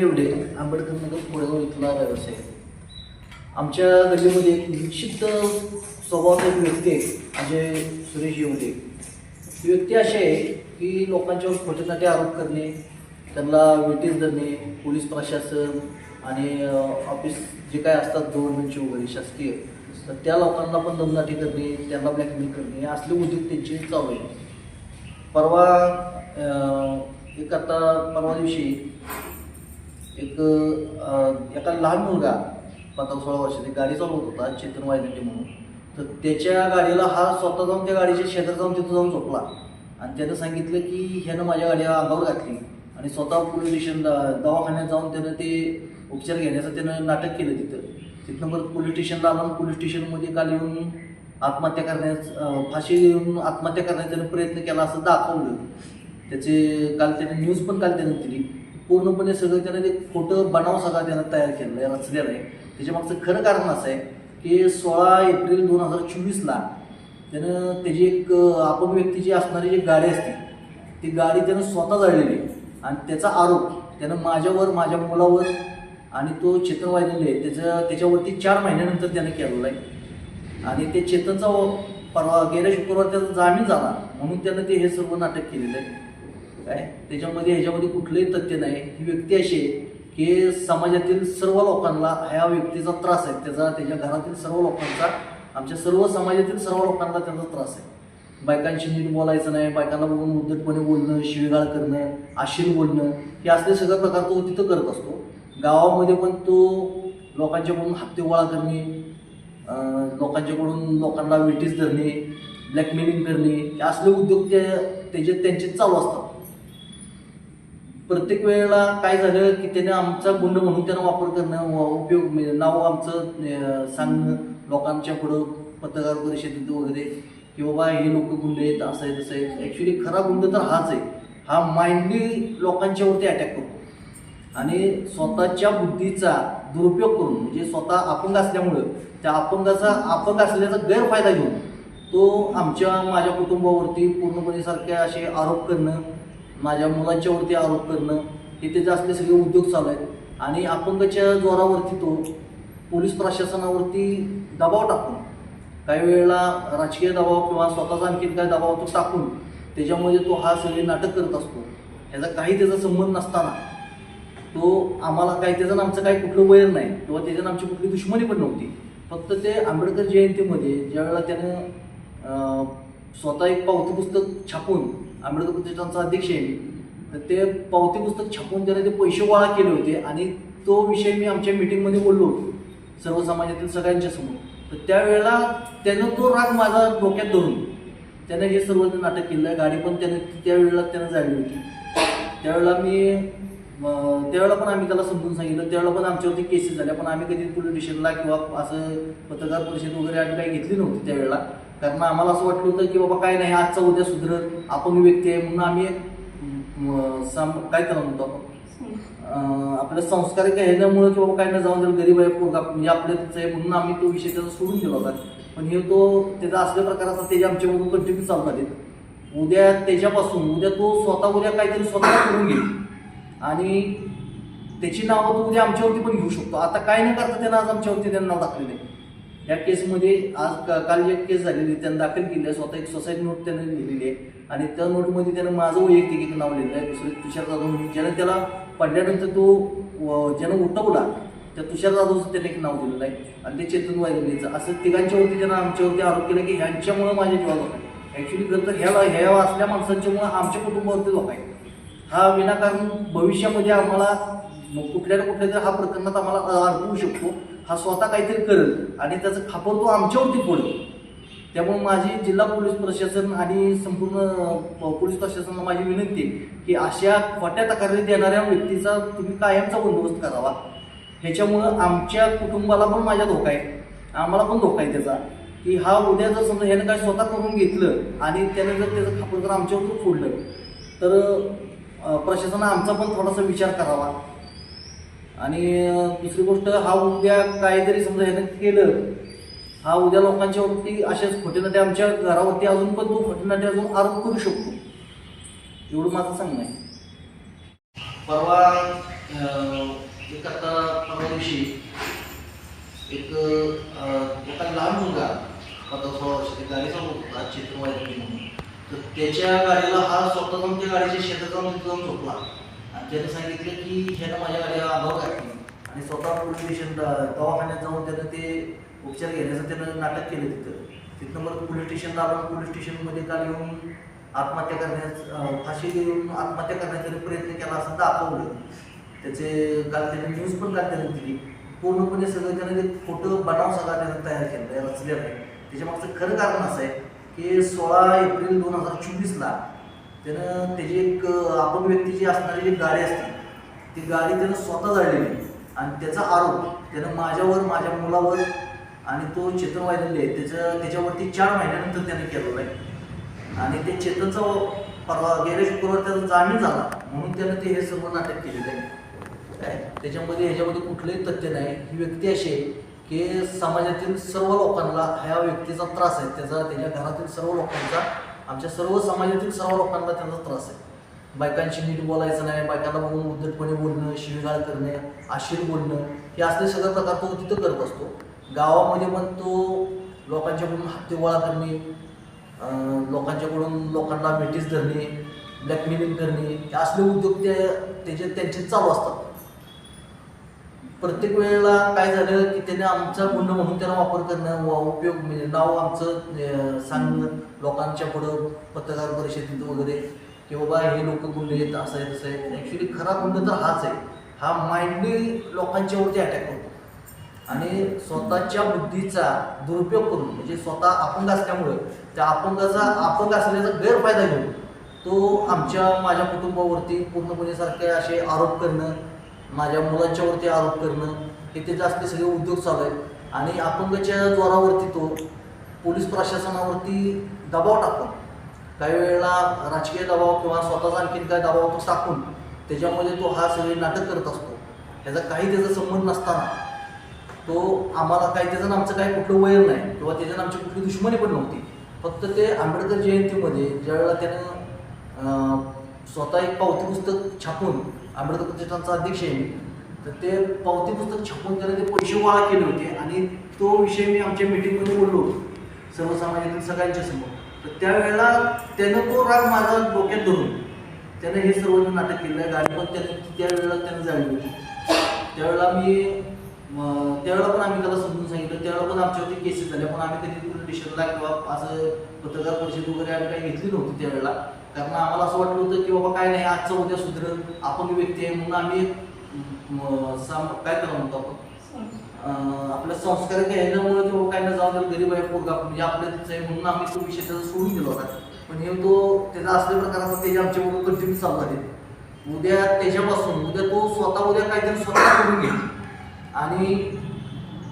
एवढे आंबेडकर नगर कोळेगाव इथला व्यवसाय आहे. आमच्या गल्लीमध्ये एक निश्चित स्वभावाचा एक व्यक्ती आहे अजय सुरेश येवले. ही व्यक्ती अशी आहे की लोकांच्यावर खोटेनाटे आरोप करणे त्यांना वेटीस धरणे पोलीस प्रशासन आणि ऑफिस जे काय असतात गव्हर्नमेंटचे वगैरे शासकीय तर त्या लोकांना पण दमदाटी करणे त्यांना ब्लॅकमेल करणे हे असले उद्योग त्यांचे चालू आहे परवा एक आता परवा दिवशी एक एका लहान मुलगा पंधरा सोळा वर्षाची गाडी चालवत होता चेतन वायदंडे म्हणून. तर त्याच्या गाडीला हा स्वतः जाऊन त्या गाडीच्या शेतात जाऊन तिथं जाऊन झोपला. आणि त्यानं सांगितलं की ह्यानं माझ्या गाडी अंगावर घातली. आणि स्वतः पोलीस स्टेशन दवाखान्यात जाऊन त्यानं ते उपचार घेण्याचं त्यानं नाटक केलं तिथं. तिथनं परत पोलीस स्टेशनला आला पोलीस स्टेशनमध्ये काल येऊन आत्महत्या करण्यास फाशी देऊन आत्महत्या करण्याचा प्रयत्न केला असं दाखवलं. त्याचे काल त्याने न्यूज पण काल त्यानं दिली. पूर्णपणे सगळं त्यानं ते खोटं बनाव सगळा त्यानं तयार केलेलं आहे रचलेलं आहे. त्याच्यामागचं खरं कारण असं आहे की सोळा एप्रिल दोन हजार चोवीसला त्यानं त्याची एक अं, आपण व्यक्तीची असणारी जी गाडी असते ती गाडी त्यानं स्वतः जाळलेली आहे. आणि त्याचा आरोप त्यानं माझ्यावर माझ्या मुलावर आणि तो चेतन वाहिलेले आहे त्याचं त्याच्यावरती चार महिन्यानंतर त्यानं केलेलं आहे. आणि ते चेतनचा परवा गेल्या शुक्रवार त्याचा जामीन झाला म्हणून त्यानं ते हे सर्व नाटक केलेलं आहे. काय? त्याच्यामध्ये ह्याच्यामध्ये कुठलंही तथ्य नाही. ही व्यक्ती अशी आहे की समाजातील सर्व लोकांना ह्या व्यक्तीचा त्रास आहे. त्याचा त्याच्या घरातील सर्व लोकांचा आमच्या सर्व समाजातील सर्व लोकांना त्याचा त्रास आहे. बायकांशी नीट बोलायचं नाही बायकांना बघून उद्धटपणे बोलणं शिवीगाळ करणं आशीर बोलणं हे असले सगळे प्रकार तो तिथं करत असतो. गावामध्ये पण तो लोकांच्याकडून हप्ते गोळा करणे लोकांच्याकडून लोकांना वेटीस धरणे ब्लॅकमेलिंग करणे हे असले उद्योग ते त्याचे त्यांचे चालू असतात. प्रत्येक वेळेला काय झालं की त्याने आमचा गुंड म्हणून त्यानं वापर करणं उपयोग म्हणजे नाव आमचं सांगणं लोकांच्या पुढं पत्रकार परिषदेत वगैरे की बाबा हे लोक गुंड आहेत असं आहे तसं आहे ॲक्च्युली खरा गुंड तर हाच आहे. हा माइंडली लोकांच्यावरती अटॅक करतो. आणि स्वतःच्या बुद्धीचा दुरुपयोग करून म्हणजे स्वतः अपंग असल्यामुळं त्या अपंगाचा अपंग असल्याचा गैरफायदा घेऊन तो आमच्या माझ्या कुटुंबावरती पूर्णपणे सारखे असे आरोप करणं माझ्या मुलांच्यावरती आरोप करणं हे त्याचे असले सगळे उद्योग चालू आहेत. आणि अपंगाच्या जोरावरती तो पोलीस प्रशासनावरती दबाव टाकून काही वेळेला राजकीय दबाव किंवा स्वतःचा आणखी काय दबाव तो टाकून त्याच्यामध्ये तो हा सगळे नाटक करत असतो. ह्याचा काही त्याचा संबंध नसताना तो आम्हाला काही त्याचं आमचं काही कुठलं वैर नाही किंवा त्याच्यानं आमची कुठली दुश्मनी पण नव्हती. फक्त ते आंबेडकर जयंतीमध्ये ज्यावेळेला त्यानं स्वतः एक पावती पुस्तक छापून आंबेडकर प्रतिष्ठानचा अध्यक्ष आहे मी. तर ते पावती पुस्तक छापून त्याने ते पैसे गोळा केले होते आणि तो विषय मी आमच्या मीटिंगमध्ये बोललो होतो सर्व समाजातील सगळ्यांच्या समोर. तर त्यावेळेला त्यानं तो राग माझा डोक्यात धरून त्यानं हे सर्व नाटक केलं गाडी पण त्यानं त्यावेळेला त्यानं जाळली होती. त्यावेळेला मी त्यावेळेला पण आम्ही त्याला समजून सांगितलं त्यावेळेला पण आमच्यावरती केसेस झाल्या पण आम्ही कधी पोलीस स्टेशनला किंवा असं पत्रकार परिषद वगैरे आम्ही काही घेतली नव्हती त्यावेळेला. कारण आम्हाला असं वाटलं होतं की बाबा काय नाही आजचा उद्या सुधरत आपण व्यक्ती आहे म्हणून आम्ही काय करणार होतो आपण? आपल्या संस्कार ह्याच्यामुळे की बाबा काय नाही जाऊन जर गरीब आहे पोरगा म्हणजे आपल्याच आहे म्हणून आम्ही तो विषय त्याचा सोडून दिला होता. पण हे तो त्याचा असल्या प्रकाराचा त्याच्या आमच्याकडून कंटिन्यू चालतात उद्या त्याच्यापासून उद्या तो स्वतः उद्या काहीतरी स्वतः करून घेईल. आणि त्याची नावं तो उद्या आमच्यावरती पण घेऊ शकतो. आता काय न करता त्यांना आज आमच्यावरती त्यांना नाव टाकलेलं आहे या केसमध्ये आज का- काल एक केस झालेली त्यानं दाखल केली आहे स्वतः एक सोसायटी नोट त्यानं लिहिलेली आहे. आणि त्या नोटमध्ये त्यानं माझं वैयक्तिक एक नाव लिहिलं आहे दुसरं तुषार जाधव म्हणून. ज्यानं त्याला पडल्यानंतर तो व- ज्यानं उठवला त्या तुषार जाधवचं त्याने एक नाव दिलेलं आहे. आणि ते चेतन वाहिलेचं असं तिघांच्यावरती त्यानं आमच्यावरती आरोप केला की ह्यांच्यामुळं माझ्या जीवाला धोका आहे. ॲक्च्युली खरं तर ह्या ह्या असल्या माणसांच्यामुळं आमच्या कुटुंबावरती धोका आहे. हा विनाकारण भविष्यामध्ये आम्हाला कुठल्या ना कुठल्या तरी हा प्रकरणात आम्हाला अडकवू शकतो. हा स्वतः काहीतरी करेल आणि त्याचं खापर तो आमच्यावरती पडेल त्यामुळे माझी जिल्हा पोलीस प्रशासन आणि संपूर्ण पोलीस प्रशासनाला माझी विनंती आहे की अशा खोट्या तक्रारी देणाऱ्या व्यक्तीचा तुम्ही कायमचा बंदोबस्त करावा. ह्याच्यामुळं आमच्या कुटुंबाला पण माझ्या धोका आहे. आम्हाला पण धोका आहे त्याचा. की हा उद्या जर समजा ह्यानं काय स्वतः करून घेतलं आणि त्याने जर त्याचं खापर जर आमच्यावर फोडलं तर प्रशासनानं आमचा पण थोडासा विचार करावा. आणि दुसरी गोष्ट हा उद्या काहीतरी समजा ह्यानं केलं हा उद्या लोकांच्या वरती अशाच खोटेनाटे आमच्या घरावरती अजून पण तो खोटेनाटे अजून आरोप करू शकतो. एवढं माझं सांगणं आहे. परवा एक आता परवा दिवशी एक अं, एका लहान मुलगा पंधरा सोळा वर्षाची गाडी चालवत होता चेतन म्हणून. तर त्याच्या गाडीला हा स्वतः जाऊन त्या गाडीच्या शेतात जाऊन तिथं जाऊन झोपला. ज्याने सांगितले की ह्यानं माझ्या अभाव घातली आणि स्वतः पोलीस स्टेशन दवाखान्यात जाऊन त्यानं ते उपचार घेण्याचं त्यानं नाटक केलं तिथं. तिथनं मग पोलीस स्टेशनला आपण पोलीस स्टेशनमध्ये काल येऊन आत्महत्या करण्यास फाशी देऊन आत्महत्या करण्याचा प्रयत्न केला असं दाखवलं. त्याचे काल त्याने न्यूज पण काल त्याने दिली. पूर्णपणे सगळं त्याने ते फोटो बनाव सगळा त्यानं तयार केला आहे रचलेला आहे. त्याच्यामागचं खरं कारण असं आहे की सोळा एप्रिल दोन हजार चोवीसला त्यानं त्याची एक अं, आपण व्यक्तीची असणारी जी गाडी असते ती गाडी त्यानं स्वतः जाळलेली आणि त्याचा आरोप त्यानं माझ्यावर माझ्या मुलावर आणि तो चेतन वाहिलेले आहे त्याचं त्याच्यावरती चार महिन्यानंतर त्याने केलेलं आहे आणि ते चेतनचा परवा गेल्या शुक्रवार त्याचा जामीन झाला. म्हणून त्यानं ते हे सर्व नाटक केलेलं आहे. काय? त्याच्यामध्ये ह्याच्यामध्ये कुठलंही तथ्य नाही. ही व्यक्ती अशी आहे की समाजातील सर्व लोकांना ह्या व्यक्तीचा त्रास आहे. त्याचा त्याच्या घरातील सर्व लोकांचा आमच्या सर्व समाजातील सर्व लोकांना त्यांचा त्रास आहे. बायकांशी नीट बोलायचं नाही बायकांना बघून उद्धटपणे बोलणं शिवीगाळ करणे आशीर बोलणं हे असले सगळे प्रकार तो तिथं करत असतो. गावामध्ये पण तो लोकांच्याकडून हत्ते गोळा करणे लोकांच्याकडून लोकांना भेटीस धरणे ब्लॅकमेलिंग करणे हे असले उद्योग ते त्याचे त्यांचे चालू असतात. प्रत्येक वेळेला काय झालं की त्याने आमचा गुंड म्हणून त्याला वापर करणं व उपयोग म्हणजे नाव आमचं सांगणं लोकांच्या पुढं पत्रकार परिषदेत वगैरे की बाबा हे लोक गुंड येत असं आहे तसं आहे. ॲक्च्युली खरा गुंड तर हाच आहे. हा माइंडली लोकांच्यावरती अटॅक करतो. आणि स्वतःच्या बुद्धीचा दुरुपयोग करून म्हणजे स्वतः अपंग असल्यामुळं त्या अपंगाचा अपंग असल्याचा गैरफायदा घेऊन तो आमच्या माझ्या कुटुंबावरती पूर्णपणे सारखे असे आरोप करणं माझ्या मुलांच्यावरती आरोप करणं हे त्याचे असले सगळे उद्योग चालू आहेत. आणि अपंगाच्या जोरावरती तो पोलीस प्रशासनावरती दबाव टाकतो. काही वेळेला राजकीय दबाव किंवा स्वतःचा आणखीन काय दबाव तो टाकून त्याच्यामध्ये तो हा सगळे नाटक करत असतो. ह्याचा काही त्याचा संबंध नसताना तो आम्हाला काही त्याचं आमचं काही कुठलं वैर नाही किंवा त्याच्यानं आमची कुठली दुश्मनी पण नव्हती. फक्त ते आंबेडकर जयंतीमध्ये ज्यावेळेला त्यानं स्वतः एक पावती पुस्तक छापून अमृत प्रतिष्ठानचा अध्यक्ष आहे मी. तर ते पावती पुस्तक छापून त्याने ते पैसे गोळा केले होते आणि तो विषय मी आमच्या मीटिंगमध्ये बोललो होतो सर्व समाजातील सगळ्यांच्या समोर. तर त्यावेळेला त्यानं तो राग माझा डोक्यात धरून त्यानं हे सर्व नाटक केलं आहे गाडी पण त्याने त्यावेळेला त्यानं जाळली होती. त्यावेळेला मी त्यावेळेला पण आम्ही त्याला समजून सांगितलं त्यावेळेला पण आमच्यावरती केसेस झाल्या पण आम्ही कधी पोलीस स्टेशनला किंवा असं पत्रकार परिषद वगैरे आम्ही काही घेतली नव्हती त्यावेळेला. कारण आम्हाला असं वाटलं होतं की बाबा काय नाही आजचं उद्या सुधरल. आपण व्यक्ती आहे म्हणून आम्ही काय त्याला म्हणतो आपण? आपल्या संस्कार घ्यायच्यामुळे किंवा काय नाही जाऊन द्या, गरीब आहे पोरगा म्हणजे आपल्या आहे म्हणून आम्ही तो विषय त्याचा सोडून दिला होता. पण हे तो त्याचा असल्या प्रकाराचा त्याचे आमच्याबरोबर कंटिन्यू चालू झाले उद्या त्याच्यापासून उद्या तो स्वतः उद्या काहीतरी स्वतः करून घेईल आणि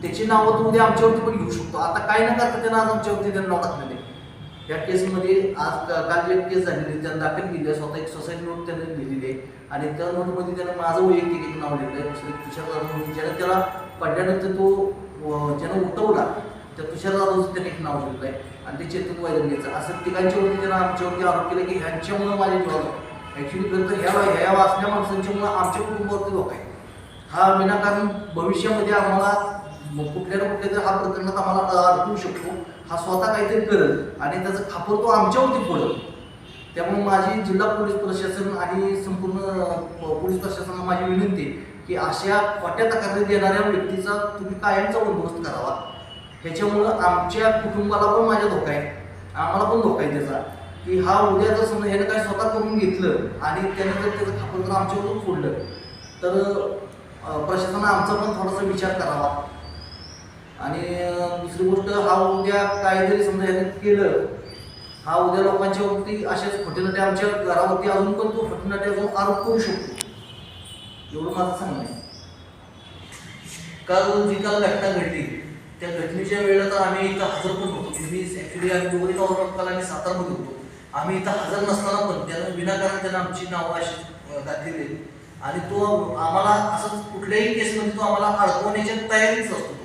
त्याची नावं तो उद्या आमच्यावरती पण घेऊ शकतो. आता काय न करता त्यानं आज आमच्यावरती त्यानं टाकलेले या केसमध्ये आज काल जी एक केस झालेली त्यानं दाखल केली आहे. स्वतः एक सोसायटी नोट त्यांनी लिहिलेली आहे. आणि त्या नोटमध्ये त्यानं माझं वैयक्तिक एक नाव लिहिलं आहे दुसरं तुषार जाधव ज्यानं त्याला पडल्यानंतर तो ज्यानं उठवला त्या तुषार जाधवचं त्याने एक नाव लिहिलं आहे आणि ते चेतन वैद्यकीचं असं तिघांच्यावरती त्यानं आमच्यावरती आरोप केला की ह्यांच्यामुळं माझे जीवाला ॲक्च्युली खरं तर ह्या ह्या वाचल्या माणसांच्यामुळं आमच्या कुटुंबावरती धोका आहे हा विनाकारण भविष्यामध्ये आम्हाला कुठल्या ना कुठल्या तरी हा प्रकरणात आम्हाला अडकवू शकतो. हा स्वतः काहीतरी करत आणि त्याचा खापर तो आमच्यावरती पडत त्यामुळे माझी जिल्हा पोलीस प्रशासन आणि संपूर्ण पोलीस प्रशासनाला माझी विनंती की अशा खोट्या तक्रारी देणाऱ्या व्यक्तीचा तुम्ही कायमचा बंदोबस्त करावा. ह्याच्यामुळं आमच्या कुटुंबाला पण माझ्या धोका आहे आम्हाला पण धोका आहे त्याचा. की हा उद्या जर समजा ह्यानं काय स्वतः करून घेतलं आणि त्याने जर त्याचं खापर जर आमच्यावरून फोडलं तर प्रशासनानं आमचा पण थोडासा विचार करावा. आणि दुसरी गोष्ट हा उद्या काहीतरी समजा याने केलं हा उद्या लोकांच्या वरती अशाच खोटेनाटे आमच्या घरावरती अजून पण तो खोटेनाटे अजून आरोप करू शकतो. एवढं माझं सांगणं आहे. काल जी काल घटना घडली त्या घटनेच्या वेळेला तर आम्ही इथं हजर पण होतो. मी ॲक्च्युली आम्ही दोघे काल आम्ही सातारमध्ये होतो. आम्ही इथं हजर नसताना पण त्यानं विनाकारण त्यानं आमची नावं अशी घातलेली आणि तो आम्हाला असं कुठल्याही केसमध्ये तो आम्हाला अडकवण्याच्या तयारीच असतो.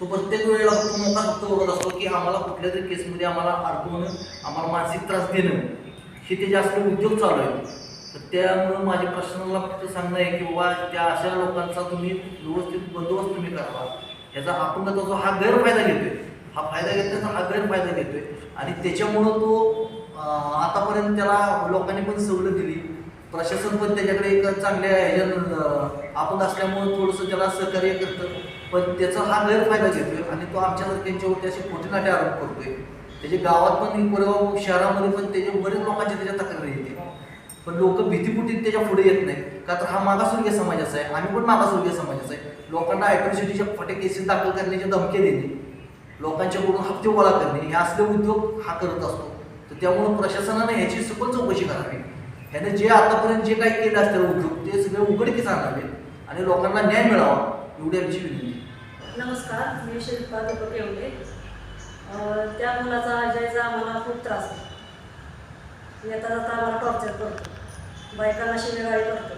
तो. प्रत्येक वेळेला तो मोका फक्त बघत असतो की आम्हाला कुठल्या तरी केसमध्ये आम्हाला अडकवणं आम्हाला मानसिक त्रास देणं हे ते जास्त उद्योग चालू आहे तर त्यामुळं माझ्या प्रश्नाला फक्त सांगणं आहे की बाबा त्या अशा लोकांचा तुम्ही व्यवस्थित बंदोबस्त तुम्ही करावा. याचा आपण जो हा गैरफायदा घेतोय हा फायदा घेतल्याचा हा गैरफायदा घेतोय. आणि त्याच्यामुळं तो आतापर्यंत त्याला लोकांनी पण सवलत दिली. प्रशासन पण त्याच्याकडे एक चांगल्या ह्याच्यात आपण असल्यामुळं थोडंसं त्याला सहकार्य करतं. पण त्याचा हा गैरफायदा घेतोय आणि तो आमच्यासारख्यांच्यावरती असे खोटे आरोप करतोय त्याच्या गावात पण कोरेगाव शहरामध्ये पण त्याचे बरेच लोकांच्या त्याच्या तक्रारी येते. पण लोक भीतीपुटीत त्याच्या पुढे येत नाही का तर हा मागासवर्गीय समाजाचा आहे आम्ही पण मागासवर्गीय समाजाचा आहे. लोकांना ॲट्रॉसिटीच्या फटे केसेस दाखल करण्याच्या धमकी देणे लोकांच्याकडून हप्ते गोळा करणे हे असले उद्योग हा करत असतो. तर त्यामुळं प्रशासनाने ह्याची सखोल चौकशी करावी. ह्याने जे आतापर्यंत जे काही केलं असतं उद्योग ते सगळे उघडकीस आणावे आणि लोकांना न्याय मिळावा एवढी आमची विनंती. नमस्कार मी शिल्पा दीपक येवले त्या मुलाचा अजयचा आम्हाला खूप त्रास आहे. येता जाता आम्हाला टॉर्चर करतो. बायकांना शिवेगाळी करतो.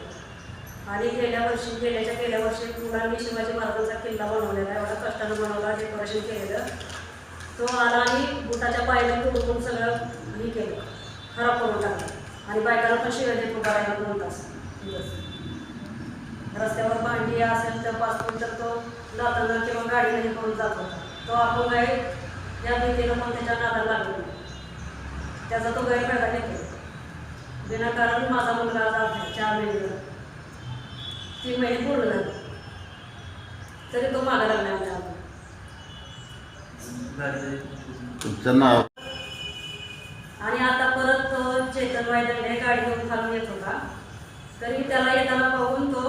आणि गेल्या वर्षी गेल्याच्या गेल्या वर्षी मुलांनी शिवाजी महाराजांचा किल्ला बनवलेला एवढा कष्टानं बनवला डेकोरेशन केलेलं. तो आला आणि बुटाच्या पायाने तुडून सगळं हे केलं. खराब करून टाकलं. आणि बायकांना पण शिव्या देत उभा राहिला दोन तास. दिवस रस्त्यावर भांडी असेल तर पासपोर्ट तर तो जाताना किंवा गाडीने हे करून जात होता. तो आपण आहे या भीतीनं पण त्याच्या नादाला लागलो. त्याचा तो गैरफायदा घेतो विनाकारण माझा मुलगा जात आहे चार महिने तीन महिने पूर्ण झाले. तरी तो मागा लागला आमच्या हातून. तुमचं नाव? आणि आता परत तो चेतन वायदंडे गाडी घेऊन खालून येत होता. तरी त्याला येताना पाहून तो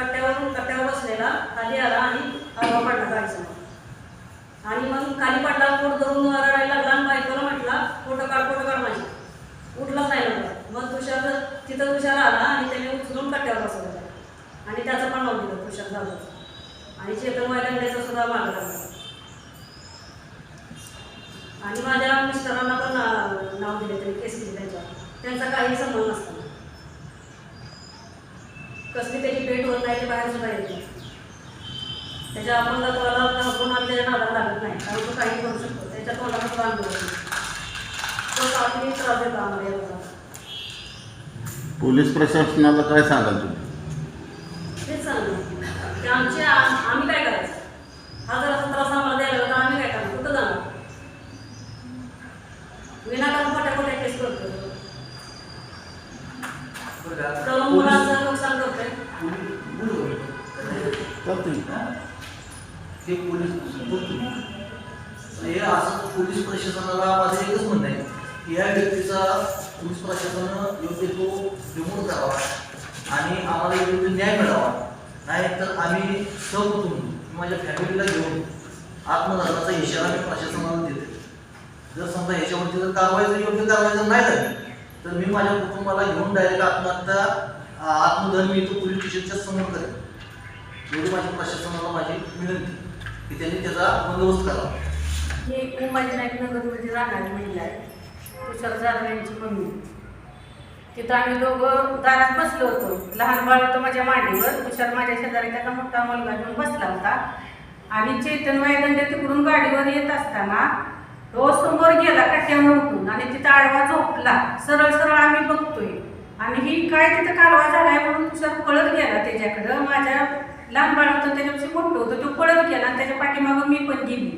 कट्ट्यावरून कट्ट्यावर बसलेला खाली आला आणि हवा पडला गाडीसमोर आणि मग खाली पडला पोट धरून रडायला लागला आणि बायकोला म्हटला फोटो काढ फोटो काढ माझी. उठलाच नाही लवकर मग तुषार तिथं तुषार आला आणि त्याने उचलून कट्ट्यावर बसवलं. आणि त्याचं पण नाव दिलं तुषार झालं. आणि चेतन वायदंडेचं सुद्धा मार्ग लागला. आणि माझ्या मिस्टरांना पण नाव दिले त्यांनी केस केली त्यांच्यावर. त्यांचा काही संबंध नसतो कसली त्याची भेट होत नाही ते बाहेर सुद्धा येत नाही. त्याच्या आपण तत्वाला आपण आम्ही त्याच्या नादाला लागत नाही. कारण तो काही करू शकतो. त्याच्या तोंडाला सुद्धा अनुभव नाही. तो त्रास देतो आम्हाला या. पोलीस प्रशासनाला काय सांगाल तुम्ही? तेच सांगतो. की आमचे आम्ही काय करायचं? हा जर असा त्रास आम्हाला द्यायला लागला तर आम्ही काय करणार? कुठं जाणार? विनाकारण खोट्या खोट्या केस करतो मुलांचं चालतंय ते पोलीस हे असं पोलीस प्रशासनाला माझं एकच म्हणणं आहे की या व्यक्तीचा पोलीस प्रशासनानं योग्य तो रिमूव्ह करावा आणि आम्हाला योग्य न्याय मिळावा नाही तर आम्ही सहकुटुंब माझ्या फॅमिलीला घेऊन आत्मधर्माचा इशारा मी प्रशासनाला देते जर समजा ह्याच्यावरती जर कारवाई जर योग्य कारवाई जर नाही झाली तर मी माझ्या कुटुंबाला घेऊन डायरेक्ट आत्महत्या आ, आत्मदहन मी पोलीस स्टेशनच्या समोर करेन एवढी माझी प्रशासनाला माझी विनंती की त्यांनी त्याचा बंदोबस्त करावा. ही नाईक नगरमध्ये राहणारी महिला आहे. तुषार जाधव यांची मम्मी. तिथं आम्ही दोघं दारात बसलो होतो. लहान बाळ होतं माझ्या मांडीवर तुषार माझ्या शेजारी त्याचा मोठा मुलगा घेऊन बसला होता. आणि चैतन वायदंड तिकडून गाडीवर येत असताना तो समोर गेला कट्ट्यावर उठून आणि तिथं आडवा झोपला. सरळ सरळ आम्ही बघतोय. आणि ही काय तिथं कालवा झालाय म्हणून तुझा पळत गेला त्याच्याकडं. माझ्या लहान बाळ होतं त्याच्यापेक्षा मोठं होतं तो पळत गेला आणि त्याच्या पाठीमागं मी पण गेली.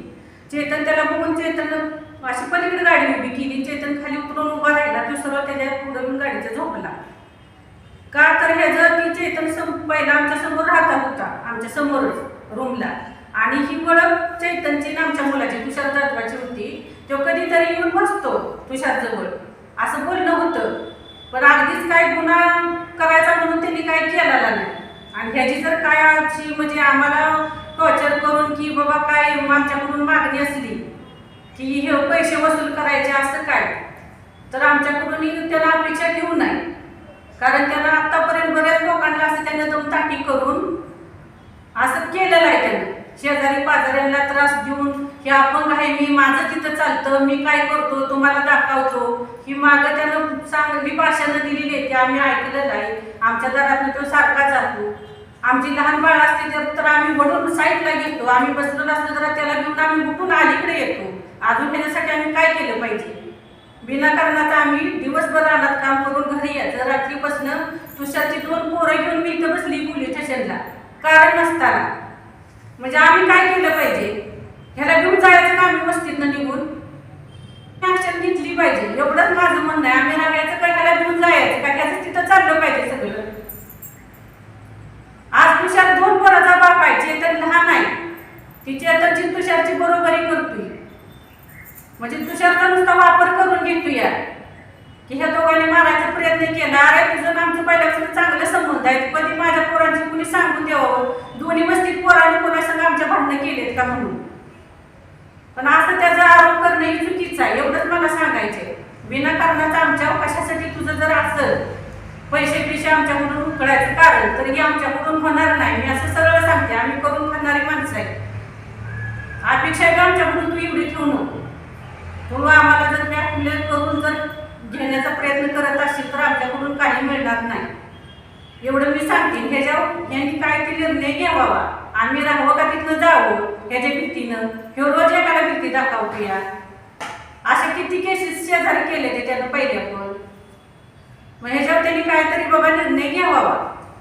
चेतन त्याला बघून चेतन अशी पलीकडे गाडी उभी केली. चेतन खाली उतरून उभा राहिला तो सरळ त्याच्या पुढं गाडीचा झोपला. का तर ह्याचं ती चेतन सम पहिला आमच्यासमोर राहता होता आमच्या समोरच रूमला. आणि ही ओळख चैतनची आमच्या मुलाची तुषार जाधवाची होती. तो कधीतरी येऊन बसतो तुषारजवळ. असं बोलणं होतं. पण अगदीच काय गुन्हा करायचा म्हणून त्यांनी काय केलेला नाही. आणि ह्याची जर काय अशी म्हणजे आम्हाला टॉर्चर करून की बाबा काय आमच्याकडून मागणी असली की हे पैसे वसूल करायचे असं काय तर आमच्याकडून त्याला अपेक्षा ठेवू नये. कारण त्याला आत्तापर्यंत बऱ्याच लोकांना असं त्याने दोन ताटी करून असं केलेलं आहे त्यानं. शेजारी पाजाऱ्यांना त्रास देऊन हे आपण आहे मी माझं तिथं चालतं मी काय करतो तुम्हाला दाखवतो. ही मागं त्यानं चांगली भाषानं दिलेली आहे ते आम्ही ऐकलेलं आहे आमच्या दारातनं तो सारखा जातो. आमची लहान बाळ असते तर आम्ही म्हणून साईडला घेतो आम्ही बसलो असलो तर त्याला घेऊन आम्ही बुकून अलीकडे येतो. अजून त्याच्यासाठी आम्ही काय केलं पाहिजे? विनाकारणाचा आम्ही दिवसभर रानात काम करून घरी यायचं. रात्रीपासनं तुषारची दोन पोरं घेऊन मी इथं बसली पोलीस स्टेशनला. कारण नसताना. म्हणजे आम्ही काय केलं पाहिजे? ह्याला घेऊन जायचं का आम्ही वस्तीतनं निघून. ऍक्शन घेतली पाहिजे. एवढंच माझं म्हणणं आहे. आम्ही राहायचं का? ह्याला घेऊन जायचं का? त्याचं तिथं चाललं पाहिजे सगळं. आज तुषार दोन पोराचा बाप आहे. चेतन लहान आहे. ती चेतनची तुषारची बरोबरी करतोय. म्हणजे तुषारचा नुसता वापर करून घेतो या की ह्या दोघांनी मारायचा प्रयत्न केला. अरे तुझं आमचं पहिल्यापासून चांगलं संबंध आहे. कधी माझ्या पोरांची कुणी सांगून द्यावं? दोन्ही वस्तीत पोरांनी कोणासंग आमच्या भांडणं केलेत का म्हणून? पण असं त्याचा आरोप करणं ही चुकीचं आहे. एवढंच मला सांगायचे विनाकारणाचं आमच्यावर कशासाठी तुझं जर असं पैसे पिशे आमच्याकडून उकळायचं कारण तर हे आमच्याकडून होणार नाही. मी असं सरळ सांगते. आम्ही करून खाणारी माणसं आहे. अपेक्षा आहे का आमच्याकडून? तू एवढी ठेवू नको. तू आम्हाला जर ब्लॅकमेल करून जर घेण्याचा प्रयत्न करत असेल तर आमच्याकडून काही मिळणार नाही. एवढं मी सांगते. ह्याच्यावर यांनी काय ते निर्णय घ्यावा. आम्ही राहावं का तिथनं जावं ह्याच्या भीतीनं. हे रोज एकाला भीती दाखवतो या असे किती केसेस शेजारी केले ते त्यानं पहिले पण. मग ह्याच्यावर त्यांनी काहीतरी बाबा निर्णय घ्यावा.